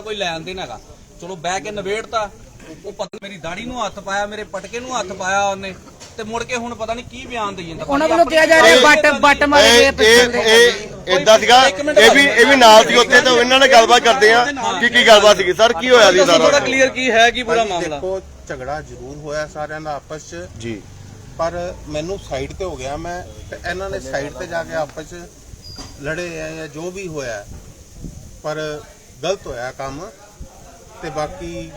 ਕੋਈ ਲੈਣ ਦੇਣ ਹੈਗਾ? ਚਲੋ ਬਹਿ ਕੇ ਨਵੇੜਤਾ ਉਹ ਪਤਾ ਮੇਰੀ ਦਾੜੀ ਨੂੰ ਹੱਥ ਪਾਇਆ ਮੇਰੇ ਪਟਕੇ ਨੂੰ ਹੱਥ ਪਾਇਆ ਉਹਨੇ। ਤੇ ਮੁੜ ਕੇ ਹੁਣ ਪਤਾ ਨਹੀਂ ਕੀ ਬਿਆਨ ਦੇਈ ਜਾਂਦਾ। ਉਹਨਾਂ ਵੱਲੋਂ ਕਿਹਾ ਜਾ ਰਿਹਾ ਬੱਟ ਬੱਟ ਮਾਰੇ ਗਏ ਇਹ ਪਿਸਟਲ ਇਹ ਦੇ ਇਹ ਇਦਾਂ ਸੀਗਾ ਇਹ ਵੀ ਇਹ ਵੀ ਨਾਲ ਸੀ ਉੱਥੇ ਤਾਂ ਇਹਨਾਂ ਨਾਲ ਗੱਲਬਾਤ ਕਰਦੇ ਆ ਕੀ ਕੀ ਗੱਲਬਾਤ ਸੀਗੀ। ਸਰ ਕੀ ਹੋਇਆ ਸੀ ਸਾਰਾ? ਕਲੀਅਰ ਕੀ ਹੈ ਕੀ ਪੂਰਾ ਮਾਮਲਾ? ਦੇਖੋ ਝਗੜਾ ਜ਼ਰੂਰ ਹੋਇਆ ਸਾਰਿਆਂ ਦਾ ਆਪਸ 'ਚ। ਜੀ। ਪਰ ਮੈਨੂੰ ਸਾਈਡ ਤੇ ਹੋ ਗਿਆ ਮੈਂ ਤੇ ਇਹਨਾਂ ਨੇ ਸਾਈਡ ਤੇ ਜਾ ਕੇ ਆਪਸ 'ਚ ਲੜੇ ਆ ਜਾਂ ਜੋ ਵੀ ਹੋਇਆ ਪਰ ਗਲਤ ਹੋਇਆ ਕੰਮ। ਤੇ ਬਾਕੀ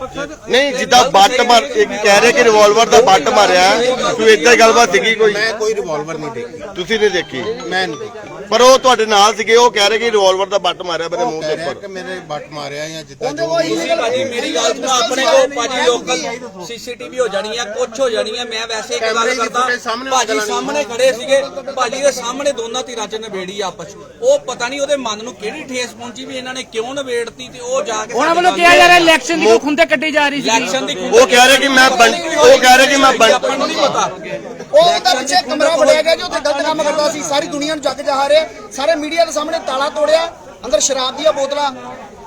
ਨਹੀਂ ਜਿੱਦਾਂ ਬੱਟ ਮਾਰ ਇੱਕ ਕਹਿ ਰਹੇ ਕਿ ਰਿਵਾਲਵਰ ਦਾ ਬੱਟ ਮਾਰਿਆ ਕੋਈ ਇਦਾਂ ਹੀ ਗੱਲਬਾਤ ਸੀਗੀ ਕੋਈ? ਮੈਂ ਕੋਈ ਰਿਵਾਲਵਰ ਨਹੀਂ ਦੇਖੀ। ਤੁਸੀਂ ਨਹੀਂ ਦੇਖੀ? ਮੈਂ ਨਹੀਂ ਦੇਖੀ। ਪਰ ਉਹ ਤੁਹਾਡੇ ਨਾਲ ਸੀਗੇ ਉਹ ਕਹਿ ਰਹੇ ਕਿ ਰਿਵਾਲਵਰ ਦਾ ਬੱਟ ਮਾਰਿਆ ਮੇਰੇ ਮੂੰਹ ਦੇ ਕਹਿ ਰਿਹਾ ਉੱਪਰ। ਕਿ ਮੇਰੇ ਬੱਟ ਮਾਰਿਆ ਜਾਂ ਜਿੱਦਾਂ ਜੋ ਵੀ ਭਾਜੀ ਮੇਰੀ ਗੱਲ ਸੁਣੋ ਆਪਣੇ ਕੋਲ ਭਾਜੀ ਲੋਕਲ ਸੀਸੀਟੀਵੀ ਹੋ ਜਾਣੀ ਆ ਕੁਛ ਹੋ ਜਾਣੀ ਆ ਮੈਂ ਵੈਸੇ ਇੱਕ ਗੱਲ ਕੈਮਰੇ ਦੀ ਕਰਦਾ footage ਸਾਹਮਣੇ ਆ ਭਾਜੀ ਜਾਣੀ ਆ। ਸਾਹਮਣੇ ਖੜੇ ਸੀਗੇ ਭਾਜੀ ਦੇ ਸਾਹਮਣੇ ਦੋਨਾਂ ਧਿਰਾਂ ਚ ਨਵੇੜੀ ਆਪਸ 'ਚ। ਉਹ ਪਤਾ ਨਹੀਂ ਉਹਦੇ ਮਨ ਨੂੰ ਕਿਹੜੀ ਠੇਸ ਪਹੁੰਚੀ ਵੀ ਇਹਨਾਂ ਨੇ ਕਿਉਂ ਨਵੇੜਤੀ ਤੇ ਉਹ ਜਾ ਕੇ ਉਹਨਾਂ ਵੱਲੋਂ ਕਿਹਾ ਜਾ ਰਿਹਾ ਇਲੈਕਸ਼ਨ ਦੀ ਖੁੰਦੇ ਕੱਢੀ ਜਾ ਰਹੀ ਸੀ। ਇਲੈਕਸ਼ਨ ਦੀ ਉਹ ਕਹਿ ਰਹੇ ਕਿ ਮੈਂ ਬੰ- ਉਹ ਕਹਿ ਰਹੇ ਕਿ ਮੈਂ ਬੰ- ਆਪਾਂ ਨੂੰ ਨਹੀਂ ਪਤਾ। ਉਹ ਤਾਂ ਪਿੱਛੇ ਕਮਰਾ ਫੜਿਆ ਗਿਆ ਜੀ ਉੱਥੇ ਗਲਤ ਕੰਮ ਕਰਦਾ ਸੀ ਸਾਰੀ ਦੁਨੀਆ ਨੂੰ ਜੱਗ ਜਾ ਰਿਹਾ। ਸਾਰੇ ਮੀਡੀਆ ਦੇ ਸਾਹਮਣੇ ਤਾਲਾ ਤੋੜਿਆ ਅੰਦਰ ਸ਼ਰਾਬ ਦੀਆਂ ਬੋਤਲਾਂ।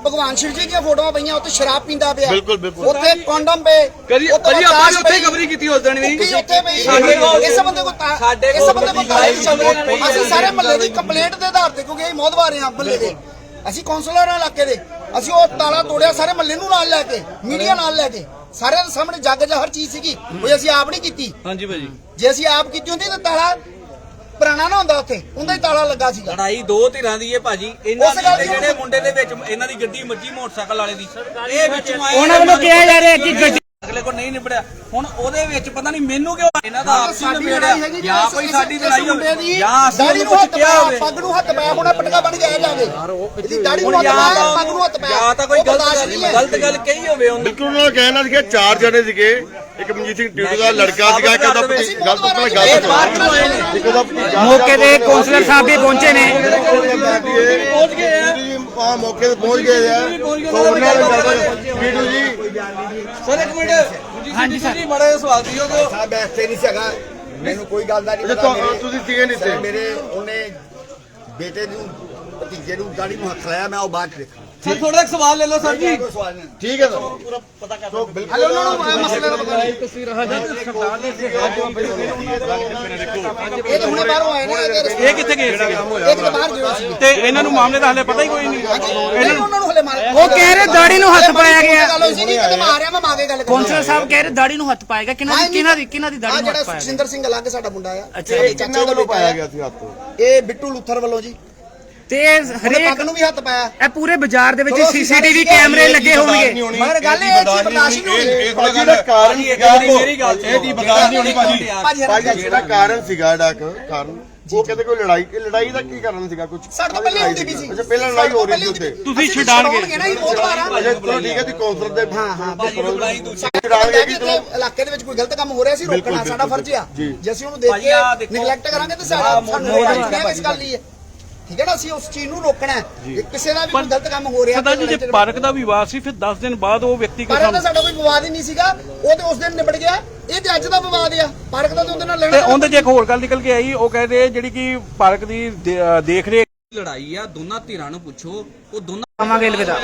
ਭਗਵਾਨ ਸ਼ਿਵ ਜੀ ਦੀਆਂ ਫੋਟੋਆਂ ਪਈਆਂ ਉੱਥੇ ਸ਼ਰਾਬ ਪੀਂਦਾ ਪਿਆ। ਬਿਲਕੁਲ, ਬਿਲਕੁਲ। ਉੱਥੇ ਕੰਡਮ ਪਏ ਕਦੀ ਉਹ ਤੋਂ ਭਾਜੀ ਬਾਅਦ ਆਪਾਂ ਨੇ ਉੱਥੇ। ਕਵਰੀ ਕੀਤੀ ਉਸ ਦਿਨ ਵੀ? ਕੁੱਕੀ ਉੱਥੇ ਪਈ? ਸਾਡੇ ਕੋਲ- ਇਸ ਬੰਦੇ ਕੋ ਤਾ- ਸਾਡੇ ਇਸ ਕੋਲ ਬੰਦੇ ਕੋ ਤਾਲਾ ਹੀ ਚੱਲ ਹੈ। ਅਸੀਂ ਸਾਰੇ ਮਹੱਲੇ ਦੀ ਕੰਪਲੇਂਟ ਦੇ ਆਧਾਰ ਤੇ ਕਿਉਂਕਿ ਅਸੀਂ ਮੋਦਵਾਰ ਹਾਂ ਮਹੱਲੇ ਦੇ। ਅਸੀਂ ਕਾਉਂਸਲਰ ਹਾਂ ਇਲਾਕੇ ਦੇ। ਅਸੀਂ ਉਹ ਤਾਲਾ ਤੋੜਿਆ ਸਾਰੇ ਮਹੱਲੇ ਨੂੰ ਨਾਲ ਲੈ ਕੇ ਮੀਡੀਆ ਨਾਲ ਲੈ ਕੇ। ਸਾਰਿਆਂ ਦੇ ਸਾਹਮਣੇ ਜੱਗ ਜਾ ਹਰ ਚੀਜ਼ ਸੀਗੀ। ਕੋਈ ਅਸੀਂ ਆਪ ਨਹੀਂ ਕੀਤੀ। ਹਾਂਜੀ ਭਾਜੀ। ਜੇ ਅਸੀਂ ਆਪ ਕੀਤੀ ਹੁੰਦੀ ਤਾਂ ਤਾਲਾ ਪੁਰਾਣਾ ਨਾ ਹੁੰਦਾ ਉੱਥੇ। ਉਹਦਾ ਹੀ ਤਾਲਾ ਲੱਗਾ ਸੀਗਾ। ਲੜਾਈ ਦੋ ਧਿਰਾਂ ਦੀ ਹੈ ਭਾਜੀ। ਇਹਨਾਂ ਉਸ ਗੱਲ ਦੇ ਦੀ ਜਿਹੜੇ ਮੁੰਡੇ ਦੇ ਵਿੱਚ ਇਹਨਾਂ ਦੀ ਗੱਡੀ ਮੱਜੀ ਮੋਟਰਸਾਈਕਲ ਵਾਲੇ ਦੀ। ਇਹ ਵਿੱਚੋਂ ਆਏ ਉਹਨਾਂ ਵੱਲੋਂ ਕਿਹਾ ਜਾ ਰਿਹਾ ਕਿ ਗੱਡੀ ਅਗਲੇ ਕੋ ਨਹੀਂ ਨਿਬੜਿਆ। ਹੁਣ ਉਹਦੇ ਵਿੱਚ ਪਤਾ ਨਹੀਂ ਮੈਨੂੰ ਕਿਉਂ ਇਹਨਾਂ ਦਾ ਆਪਸੀ ਨਿਬੜਿਆ ਜਾਂ ਕੋਈ ਸਾਡੀ ਲੜਾਈ ਹੋਵੇ ਜਾਂ ਅਸੀਂ ਕੁਝ ਹੱਥ ਕਿਹਾ ਪਾਇਆ ਹੋਵੇ। ਪੱਗ ਨੂੰ ਹੱਥ ਪਾਇਆ ਹੁਣ ਪਟਕਾ ਬਣ ਗਿਆ ਜਾਵੇ ਇਹਦੀ ਦਾੜੀ ਨੂੰ ਹੱਥ ਪਾਇਆ ਪੱਗ ਨੂੰ ਹੱਥ ਪਾਇਆ। ਜਾਂ ਤਾਂ ਕੋਈ ਗਲਤ ਗੱਲ ਨਹੀਂ ਹੈ। ਗਲਤ ਗੱਲ ਕਹੀ ਹੋਵੇ ਉਹਨੇ। ਬਿਲਕੁਲ ਉਹਨਾਂ ਕਹਿਣਾ ਸੀਗਾ ਚਾਰ ਜਣੇ ਸੀਗੇ। ਇੱਕ ਮਨਜੀਤ ਸਿੰਘ ਟਿਊਟੂ ਦਾ ਲੜਕਾ ਸੀਗਾ ਇੱਕ ਉਹਦਾ ਭਤੀ- ਗੱਲ ਤੋਂ ਪਹਿਲਾਂ ਗੱਲ ਇਹ ਬਾਹਰ ਕਿਉਂ ਆਏ ਨੇ। ਇੱਕ ਉਹਦਾ ਭਤੀਜਾ ਮੌਕੇ ਤੇ ਕੌਂਸਲਰ ਸਾਹਿਬ ਵੀ ਪਹੁੰਚੇ ਨੇ। ਪਹੁੰਚ ਗਏ ਆ। ਆ। ਮੌਕੇ ਤੇ ਪਹੁੰਚ ਗਏ ਆ। ਸੋ ਉਹਨਾਂ ਨਾਲ ਗੱਲ ਬੀਟੂ ਜੀ ਸਰ ਇੱਕ ਮਿੰਟ। ਹਾਂਜੀ ਸਰ। ਜੀ ਬੜਾ ਸਵਾਲ ਸਾਹਿਬ ਮੈਂ ਇੱਥੇ ਨਹੀਂ ਸੀਗਾ ਮੈਨੂੰ ਕੋਈ ਗੱਲ ਦਾ ਨਹੀਂ ਪਤਾ। ਤੁਸੀਂ ਸੀਗੇ ਨਹੀਂ ਇੱਥੇ? ਮੇਰੇ ਉਹਨੇ ਬੇਟੇ ਨੂੰ ਭਤੀਜੇ ਨੂੰ ਦਾੜੀ ਨੂੰ ਹੱਥ ਲਾਇਆ ਮੈਂ ਉਹ ਬਾਅਦ ਚ ਦੇਖਾਂ ਸਰ ਥੋੜਾ ਇੱਕ ਸਵਾਲ ਲੈ ਲਓ ਸਰ ਜੀ। ਕੋਈ ਸਵਾਲ ਨਹੀਂ। ਠੀਕ ਹੈ ਸਰ। ਸੋ ਬਿਲਕੁਲ। ਉਹਨਾਂ ਨੂੰ ਮਸਲੇ ਦਾ ਪਤਾ ਨਹੀਂ। ਇਹ ਤਾਂ ਹੁਣੇ ਬਾਹਰੋਂ ਆਏ ਨੇ ਇਹ ਕਿੱਥੇ ਗਏ ਸੀਗੇ? ਇੱਕ ਤਾਂ ਬਾਹਰ ਗਿਆ ਸੀ ਤੇ ਇਹਨਾਂ ਨੂੰ ਮਾਮਲੇ ਦਾ ਹਲੇ ਪਤਾ ਹੀ ਕੋਈ ਨਹੀਂ। ਉਹਨਾਂ ਨੂੰ ਹਲੇ ਮਾਰ ਉਹ ਕਹਿ ਰਹੇ ਦਾੜੀ ਨੂੰ ਹੱਥ ਪਾਇਆ ਗਿਆ। ਗੱਲ ਹੋਈ ਸੀ ਕਿ ਕਦੇ ਮਾਰਿਆ ਮੈਂ ਮਾਗੇ ਗੱਲ ਕੌਂਸਲਰ ਸਾਹਿਬ ਕਹਿ ਰਹੇ ਦਾੜੀ ਨੂੰ ਹੱਥ ਪਾਏਗਾ ਕਿਹਨਾਂ ਦੀ ਕਿਹਨਾਂ ਦੀ ਕਿਹਨਾਂ ਦੀ ਦਾੜੀ ਨੂੰ ਜਿਹੜਾ ਹੱਥ ਪਾਇਆ ਸੁਖਿੰਦਰ ਸਿੰਘ ਅਲੱਗ ਸਾਡਾ ਮੁੰਡਾ ਆ। ਅੱਛਾ। ਇਹ ਦਾ ਵੱਲੋਂ ਬੇਟਾ ਪਾਇਆ ਗਿਆ ਸੀ ਹੱਥ? ਇਹ ਬਿੱਟੂ ਲੁੱਥਰ ਵੱਲੋਂ ਜੀ। ਤੇ ਹਰੇਕ ਪੱਗ ਨੂੰ ਵੀ ਹੱਥ ਪਾਇਆ। ਇਹ ਪੂਰੇ ਬਾਜ਼ਾਰ ਦੇ ਵਿੱਚ ਚਲੋ ਅਸੀਂ ਸੀਸੀਟੀਵੀ ਕੈਮਰੇ ਲੱਗੇ ਹੋਣਗੇ। ਮਗਰ ਗੱਲ ਇਹ ਚੀਜ਼ ਬਰਦਾਸ਼ਤ ਨਹੀਂ ਹੋਣੀ। ਭਾਜੀ ਦਾ ਕਾਰਨ ਸੀਗਾ ਮੇਰੀ ਗੱਲ ਇਹ ਦੀ ਬਰਦਾਸ਼ਤ ਨਹੀਂ ਹੋਣੀ ਭਾਜੀ। ਭਾਜੀ ਜਿਹੜਾ ਕਾਰਨ ਸੀਗਾ ਜਿਹੜਾ ਕ- ਕਾਰਨ। ਉਹ ਕਹਿੰਦੇ ਕੋਈ ਲੜਾਈ ਇਹ ਲੜਾਈ ਦਾ ਕੀ ਕਾਰਨ ਸੀਗਾ? ਕੁਝ ਸਾਡੇ ਤੋਂ ਪਹਿਲੇ ਹੁੰਦੀ ਵੀ ਸੀ। ਅੱਛਾ ਪਹਿਲਾਂ ਲੜਾਈ ਹੋ ਰਹੀ ਸੀ ਉੱਥੇ। ਤੁਸੀਂ ਛਡਾਣਗੇ ਨਾ ਇਹ ਬਹੁਤ ਵਾਰ ਅੱਛਾ ਚਲੋ ਠੀਕ ਹੈ ਤੁਸੀਂ ਕੌਂਸਲਰ ਦੇ ਹਾਂ ਹਾਂ ਭਾਜੀ ਨੂੰ ਬੁਲਾਈ ਦੂਜੀ ਛਡਾਣਗੇ ਕਿ ਚਲੋ। ਇਲਾਕੇ ਦੇ ਵਿੱਚ ਕੋਈ ਗਲਤ ਕੰਮ ਹੋ ਰਿਹਾ ਸੀ ਰੋਕਣਾ ਸਾਡਾ ਫਰਜ਼ ਆ। ਜੀ। ਅਸੀਂ ਉਹਨੂੰ ਦੇਖ ਭਾਜੀ ਆਹ ਕੇ ਦੇਖੋ, ਨਿਗਲੈਕਟ ਕਰਾਂਗੇ ਤਾਂ ਸਾਡਾ ਸਾਨੂੰ ਰਾਈਟ ਇਸ ਗੱਲ ਲਈ। ਹੈ ਠੀਕ ਹੈ ਨਾ ਅਸੀਂ ਉਸ ਚੀਜ਼ ਨੂੰ ਰੋਕਣਾ ਹੈ। ਕਿ ਕਿਸੇ ਦਾ ਵੀ ਕੋਈ ਗਲਤ ਕੰਮ ਹੋ ਰਿਹਾ ਸਦਾ ਜੀ ਜੇ ਪਾਰਕ ਦਾ ਵਿਵਾਦ ਸੀ ਫਿਰ 10 ਦਿਨ ਬਾਅਦ ਉਹ ਵਿਅਕਤੀ ਪਾਰਕ ਦਾ ਸਾਡਾ ਕੋਈ ਵਿਵਾਦ ਹੀ ਨਹੀਂ ਸੀਗਾ। ਉਹ ਤੇ ਉਸ ਦਿਨ ਨਿਬੜ ਗਿਆ। ਇਹ ਤੇ ਅੱਜ ਦਾ ਵਿਵਾਦ ਆ। ਪਾਰਕ ਦਾ ਤੇ ਉਹਦੇ ਨਾਲ ਤੇ ਲੈਣਾ ਉਹਦੇ 'ਚ ਇੱਕ ਹੋਰ ਗੱਲ ਨਿਕਲ ਕੇ ਆਈ। ਉਹ ਕਹਿੰਦੇ ਜਿਹੜੀ ਕਿ ਪਾਰਕ ਦੀ ਦੇ- ਅਹ ਦੇਖ ਰੇਖ ਲੜਾਈ ਆ ਦੋਨਾਂ ਧਿਰਾਂ ਨੂੰ ਪੁੱਛੋ। ਉਹ ਦੋਨਾਂ ਆਵਾਂਗੇ ਅਲਵਿਦਾ